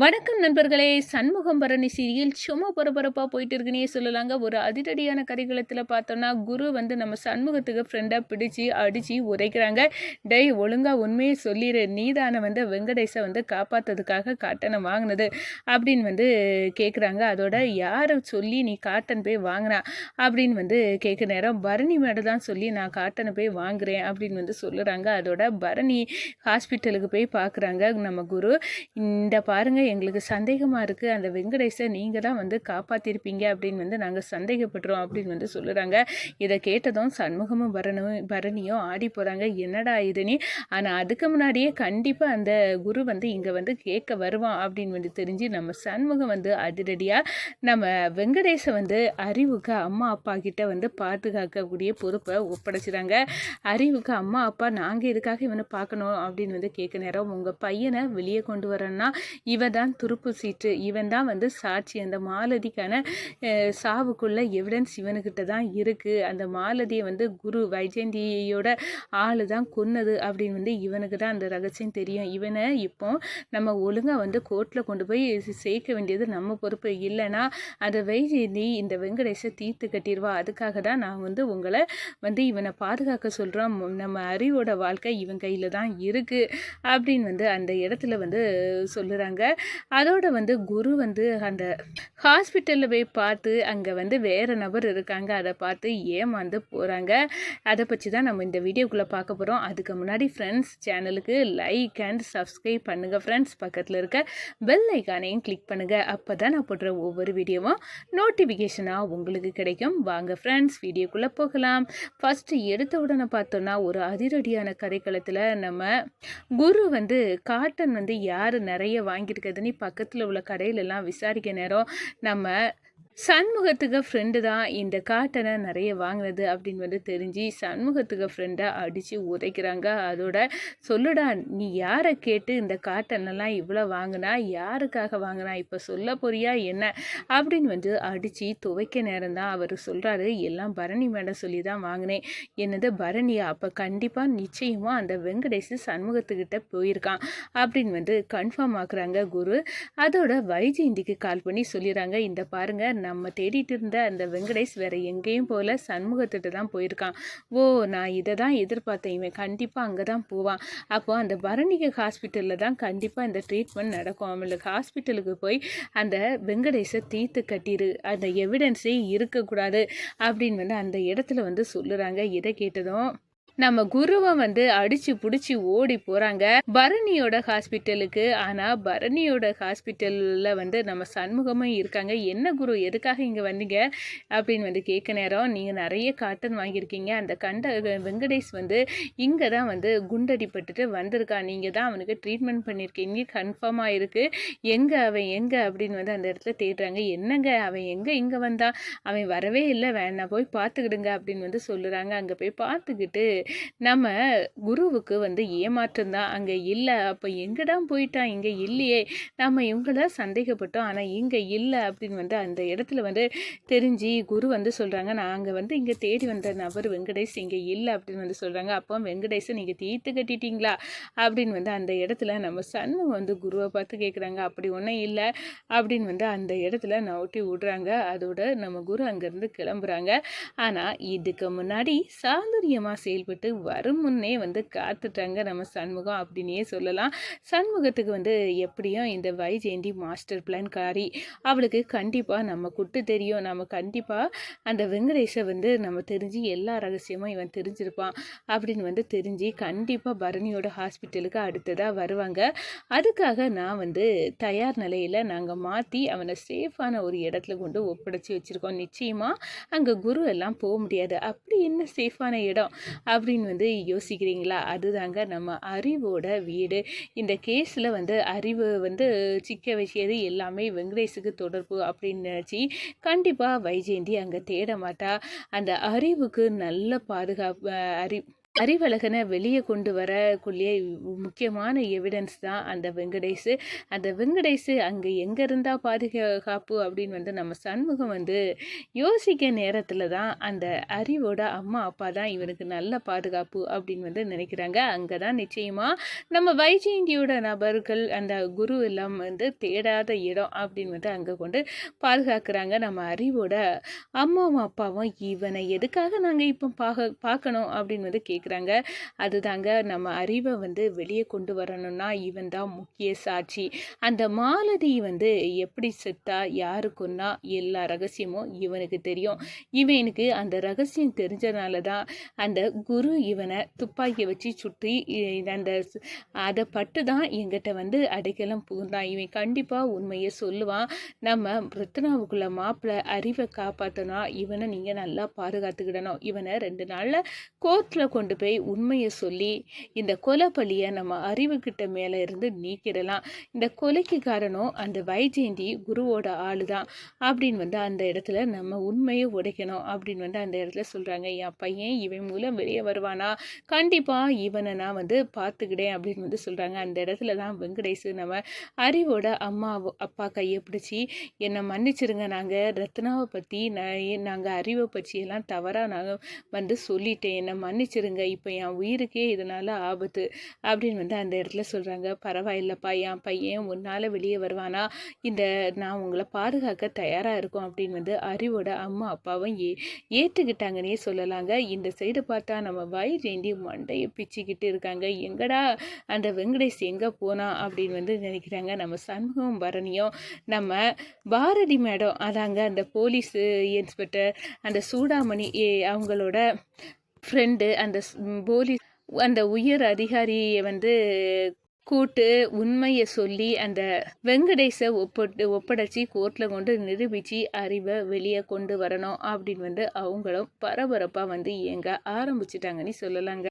வணக்கம் நண்பர்களே. சண்முகம் பரணி சீரியல் சும்மா பரபரப்பாக போயிட்டு இருக்குன்னே சொல்லலாங்க. ஒரு அதிரடியான கரிகளத்தில் பார்த்தோன்னா குரு வந்து நம்ம சண்முகத்துக்கு ஃப்ரெண்டாக பிடிச்சி அடித்து உரைக்கிறாங்க டெய் ஒழுங்காக உண்மையை சொல்லிடு நீதான வந்து வெங்கடேஷை வந்து காப்பாற்றுறதுக்காக காட்டனை வாங்கினது அப்படின்னு வந்து கேட்குறாங்க அதோட யாரை சொல்லி நீ காட்டன் போய் வாங்கினா அப்படின்னு வந்து கேட்குற நேரம் பரணி மேடை தான் சொல்லி நான் காட்டனை போய் வாங்குறேன் அப்படின்னு வந்து சொல்லுறாங்க. அதோட பரணி ஹாஸ்பிட்டலுக்கு போய் பார்க்குறாங்க நம்ம குரு. இந்த பாருங்கள் எங்களுக்கு சந்தேகமாக இருக்குது அந்த வெங்கடேஷை நீங்கள் தான் வந்து காப்பாற்றிருப்பீங்க அப்படின்னு வந்து நாங்கள் சந்தேகப்படுறோம் அப்படின்னு வந்து சொல்லுறாங்க. இதை கேட்டதும் சண்முகமும் பரணும் பரணியும் ஆடி போகிறாங்க என்னடா இதுன்னு ஆனால் அதுக்கு முன்னாடியே கண்டிப்பாக அந்த குரு வந்து இங்கே வந்து கேட்க வருவான் அப்படின்னு வந்து தெரிஞ்சு நம்ம சண்முகம் வந்து அதிரடியாக நம்ம வெங்கடேஷை வந்து அறிவுக்கு அம்மா அப்பா கிட்ட வந்து பாதுகாக்கக்கூடிய பொறுப்பை ஒப்படைச்சிடாங்க அறிவுக்கு அம்மா அப்பா நாங்கள் இதுக்காக இவனை பார்க்கணும் அப்படின்னு வந்து கேட்க நேரம் உங்கள் பையனை வெளியே கொண்டு வரேன்னா இவன் தான் துருப்பு சீட்டு. இவன் தான் வந்து சாட்சி. அந்த மாலதிக்கான சாவுக்குள்ள எவிடன்ஸ் இவனுக்கிட்ட தான் இருக்குது அந்த மாலதியை வந்து குரு வைஜெயந்தியோட ஆள் தான் கொன்னது அப்படின்னு வந்து இவனுக்கு தான் அந்த ரகசியம் தெரியும். இவனை இப்போ நம்ம ஒழுங்காக வந்து கோர்ட்டில் கொண்டு போய் சேர்க்க வேண்டியது நம்ம பொறுப்பு. இல்லைன்னா அந்த வைஜெயந்தி இந்த வெங்கடேஷை தீர்த்து கட்டிடுவா. அதுக்காக தான் நான் வந்து உங்களை வந்து இவனை பாதுகாக்க சொல்கிறோம் நம்ம அறிவோட வாழ்க்கை இவன் கையில் தான் இருக்குது அப்படின்னு வந்து அந்த இடத்துல வந்து சொல்லுறாங்க. அதோடு வந்து குரு வந்து அந்த ஹாஸ்பிட்டலில் போய் பார்த்து அங்கே வந்து வேறு நபர் இருக்காங்க. அதை பார்த்து ஏமாந்து போகிறாங்க அதை பற்றி தான் நம்ம இந்த வீடியோக்குள்ளே பார்க்க போகிறோம் அதுக்கு முன்னாடி ஃப்ரெண்ட்ஸ் சேனலுக்கு லைக் அண்ட் சப்ஸ்கிரைப் பண்ணுங்கள் ஃப்ரெண்ட்ஸ் பக்கத்தில் இருக்க பெல் ஐக்கானையும் கிளிக் பண்ணுங்கள் அப்போ தான் நான் போடுற ஒவ்வொரு வீடியோவும் நோட்டிஃபிகேஷனாக உங்களுக்கு கிடைக்கும். வாங்க ஃப்ரெண்ட்ஸ் வீடியோக்குள்ளே போகலாம். ஃபஸ்ட்டு எடுத்த உடனே பார்த்தோன்னா ஒரு அதிரடியான கரைக்களத்தில் நம்ம குரு வந்து காட்டன் வந்து யார் நிறைய வாங்கியிருக்கிறதுன்னு பக்கத்தில் உள்ள கடையிலெல்லாம் விசாரிக்க நேரம் நம்ம சண்முகத்துக்கு ஃப்ரெண்டு தான் இந்த காட்டனை நிறைய வாங்கினது அப்படின்னு வந்து தெரிஞ்சு சண்முகத்துக்கு ஃப்ரெண்டை அடித்து உதைக்கிறாங்க. அதோட சொல்லுடா நீ யாரை கேட்டு இந்த காட்டனெல்லாம் இவ்வளோ வாங்கினா யாருக்காக வாங்கினா இப்போ சொல்ல போறியா என்ன? அப்படின்னு வந்து அடித்து துவைக்க நேரம் தான் அவர் சொல்கிறாரு எல்லாம் பரணி மேடம் சொல்லி தான் வாங்கினேன். என்னது பரணியா? அப்போ கண்டிப்பாக நிச்சயமாக அந்த வெங்கடேஷ் சண்முகத்துக்கிட்ட போயிருக்கான் அப்படின்னு வந்து கன்ஃபார்ம் ஆக்குறாங்க குரு. அதோட வைஜெயந்திக்கு கால் பண்ணி சொல்லிடுறாங்க. இந்த பாருங்கள் நம்ம தேடிட்டு இருந்த அந்த வெங்கடேஷ் வேற எங்கேயும் போல சண்முகத்திட்ட தான் போயிருக்கான். ஓ நான் இதை தான் எதிர்பார்த்தேன். இவன் கண்டிப்பாக அங்கே தான் போவான். அப்போ அந்த பரணிக ஹாஸ்பிட்டலில் தான் கண்டிப்பாக இந்த ட்ரீட்மெண்ட் நடக்கும். அவங்களுக்கு ஹாஸ்பிட்டலுக்கு போய் அந்த வெங்கடேஷை தீர்த்து கட்டிடு அந்த எவிடன்ஸே இருக்கக்கூடாது அப்படின்னு வந்து அந்த இடத்துல வந்து சொல்லுறாங்க. இதை கேட்டதும் நம்ம குருவை வந்து அடிச்சு பிடிச்சி ஓடி போறாங்க. பரணியோட ஹாஸ்பிட்டலுக்கு. ஆனா பரணியோட ஹாஸ்பிட்டல்ல வந்து நம்ம சண்முகமும் இருக்காங்க. என்ன குரு எதுக்காக இங்க வந்தீங்க? அப்படின்னு வந்து கேட்க நேரம். நீங்க நிறைய காட்டன் வாங்கியிருக்கீங்க. அந்த கண்ட வெங்கடேஷ் வந்து இங்க தான் வந்து குண்டடிப்பட்டுட்டு வந்திருக்கான் நீங்க தான் அவனுக்கு ட்ரீட்மெண்ட் பண்ணியிருக்கீங்க. கன்ஃபார்மாக இருக்கு எங்க அவன் எங்க? அப்படின்னு வந்து அந்த இடத்துல தேடுறாங்க. என்னங்க? அவன் எங்க இங்க வந்தா அவன் வரவே இல்லை. வேணா போய் பார்த்துக்கிடுங்க. அப்படின்னு வந்து சொல்லுறாங்க. அங்க போய் பார்த்துக்கிட்டு நம்ம குருவுக்கு வந்து ஏமாற்றம் தான். அங்கே இல்லை அப்போ எங்கடா போயிட்டான் இங்கே இல்லையே. நம்ம இவங்கள சந்தேகப்பட்டோம். ஆனால் இங்கே இல்லை அப்படின்னு வந்து அந்த இடத்துல வந்து தெரிஞ்சு குரு வந்து சொல்கிறாங்க நாங்கள் வந்து இங்கே தேடி வந்த நபர் வெங்கடேஷ் இங்கே இல்லை அப்படின்னு வந்து சொல்கிறாங்க அப்போ வெங்கடேஷை நீங்கள் தீர்த்து கட்டிட்டீங்களா? அப்படின்னு வந்து அந்த இடத்துல நம்ம சண்முகம் வந்து குருவை பார்த்து கேட்குறாங்க அப்படி ஒன்றும் இல்லை அப்படின்னு வந்து அந்த இடத்துல நவுட்டி விடுறாங்க. அதோட நம்ம குரு அங்கேருந்து கிளம்புறாங்க. ஆனால் இதுக்கு முன்னாடி சாதுரியமாக செயல்பட்டு சொல்லிட்டு வரும் முன்னே வந்து காத்துட்டாங்க நம்ம சண்முகம் அப்படின்னே சொல்லலாம். சண்முகத்துக்கு வந்து எப்படியும் இந்த வைஜெயந்தி மாஸ்டர் பிளான் காரி அவளுக்கு கண்டிப்பாக நம்ம குட்டு தெரியும். நம்ம கண்டிப்பாக அந்த வெங்கடேஷை வந்து நம்ம தெரிஞ்சு எல்லா ரகசியமும் இவன் தெரிஞ்சிருப்பான் அப்படின்னு வந்து தெரிஞ்சு கண்டிப்பாக பரணியோட ஹாஸ்பிட்டலுக்கு அடுத்ததாக வருவாங்க. அதுக்காக நான் வந்து தயார் நிலையில் நாங்கள் மாற்றி அவனை சேஃபான ஒரு இடத்துல கொண்டு ஒப்படைச்சி வச்சுருக்கோம். நிச்சயமாக அங்கே குரு எல்லாம் போக முடியாது. அப்படி என்ன சேஃபான இடம்? அப்படி அப்படின்னு வந்து யோசிக்கிறீங்களா? அதுதாங்க நம்ம அறிவோட வீடு. இந்த கேஸில் வந்து அறிவு வந்து சிக்க வச்சியது எல்லாமே வெங்கடேஷுக்கு தொடர்பு அப்படின்னு நினச்சி கண்டிப்பாக வைஜெயந்தி அங்கே தேட மாட்டா. அந்த அறிவுக்கு நல்ல பாதுகாப்பு அறி அறிவழகனை வெளியே கொண்டு வரக்கூடிய முக்கியமான எவிடன்ஸ் தான் அந்த வெங்கடேஷ் அந்த வெங்கடேஷ் அங்கே எங்கே இருந்தால் பாதுகாப்பு அப்படின்னு வந்து நம்ம சண்முகம் வந்து யோசிக்க நேரத்தில் தான் அந்த அறிவோட அம்மா அப்பா தான் இவனுக்கு நல்ல பாதுகாப்பு அப்படின்னு வந்து நினைக்கிறாங்க. அங்கே தான் நிச்சயமாக நம்ம வைஜெயந்தியோட நபர்கள் அந்த குரு எல்லாம் வந்து தேடாத இடம் அப்படின்னு வந்து அங்கே கொண்டு பாதுகாக்கிறாங்க. நம்ம அறிவோட அம்மாவும் அப்பாவும் இவனை எதுக்காக நாங்கள் இப்போ பார்க்க பார்க்கணும் அப்படின்னு வந்து கேட்குறாங்க அதுதாங்க நம்ம அறிவை வந்து வெளியே கொண்டு வரணும்னா இவன் தான் முக்கிய சாட்சி. அந்த மாலதி வந்து எப்படி செத்தா யாருக்குன்னா எல்லா ரகசியமும் இவனுக்கு தெரியும். இவனுக்கு அந்த ரகசியம் தெரிஞ்சனால தான் அந்த குரு இவனை துப்பாக்கி வச்சு சுற்றி அந்த அதை பட்டு தான் எங்கிட்ட வந்து அடைக்கலம் புகுந்தான். இவன் கண்டிப்பாக உண்மையை சொல்லுவான். நம்ம ரத்னாவுக்குள்ள மாப்பிள்ளை அறிவை காப்பாற்றனா இவனை நீங்கள் நல்லா பாதுகாத்துக்கிடணும். இவனை ரெண்டு நாளில் கோர்ட்டில் கொண்டு போய் உண்மையை சொல்லி இந்த கொலை பழியை நம்ம அறிவுக்கிட்ட மேலே இருந்து நீக்கிடலாம். இந்த கொலைக்கு காரணம் அந்த வைஜெயந்தி குருவோட ஆளு தான் அப்படின்னு வந்து அந்த இடத்துல நம்ம உண்மையை உடைக்கணும் அப்படின்னு வந்து அந்த இடத்துல சொல்கிறாங்க என் பையன் இவன் மூலம் வெளியே வருவானா? கண்டிப்பாக இவனை நான் வந்து பார்த்துக்கிட்டேன் அப்படின்னு வந்து சொல்கிறாங்க அந்த இடத்துல தான் வெங்கடேஷ் நம்ம அறிவோட அம்மா அப்பா கையை பிடிச்சி என்னை மன்னிச்சிருங்க நாங்கள் ரத்னாவை பற்றி நான் நாங்கள் அறிவை பற்றியெல்லாம் தவறாக நாங்கள் வந்து சொல்லிட்டேன். என்னை மன்னிச்சிருங்க இப்போ என் உயிருக்கே இதனால் ஆபத்து அப்படின்னு வந்து அந்த இடத்துல சொல்கிறாங்க பரவாயில்லப்பா என் பையன் உன்னால் வெளியே வருவானா? இந்த நான் உங்களை பாதுகாக்க தயாராக இருக்கும் அப்படின்னு வந்து அறிவோட அம்மா அப்பாவும் ஏ ஏற்றுக்கிட்டாங்கன்னே சொல்லலாங்க. இந்த சைடு பார்த்தா நம்ம வாய் ஜெயந்தி மண்டையை பிச்சுக்கிட்டு இருக்காங்க. எங்கடா அந்த வெங்கடேஷ் எங்கே போனா? அப்படின்னு வந்து நினைக்கிறாங்க. நம்ம சண்முகம் பரணியும். நம்ம பாரதி மேடம் அதாங்க அந்த போலீஸு இன்ஸ்பெக்டர் அந்த சூடாமணி அவங்களோட ஃப்ரெண்டு அந்த போலீஸ் அந்த உயர் அதிகாரியை வந்து கூட்டு உண்மையை சொல்லி அந்த வெங்கடேஷை ஒப்பட்டு ஒப்படைச்சி கோர்ட்டில் கொண்டு நிரூபித்து அறிவை வெளியே கொண்டு வரணும் அப்படின்னு வந்து அவங்களும் பரபரப்பாக வந்து இயங்க ஆரம்பிச்சிட்டாங்கன்னு சொல்லலாங்க.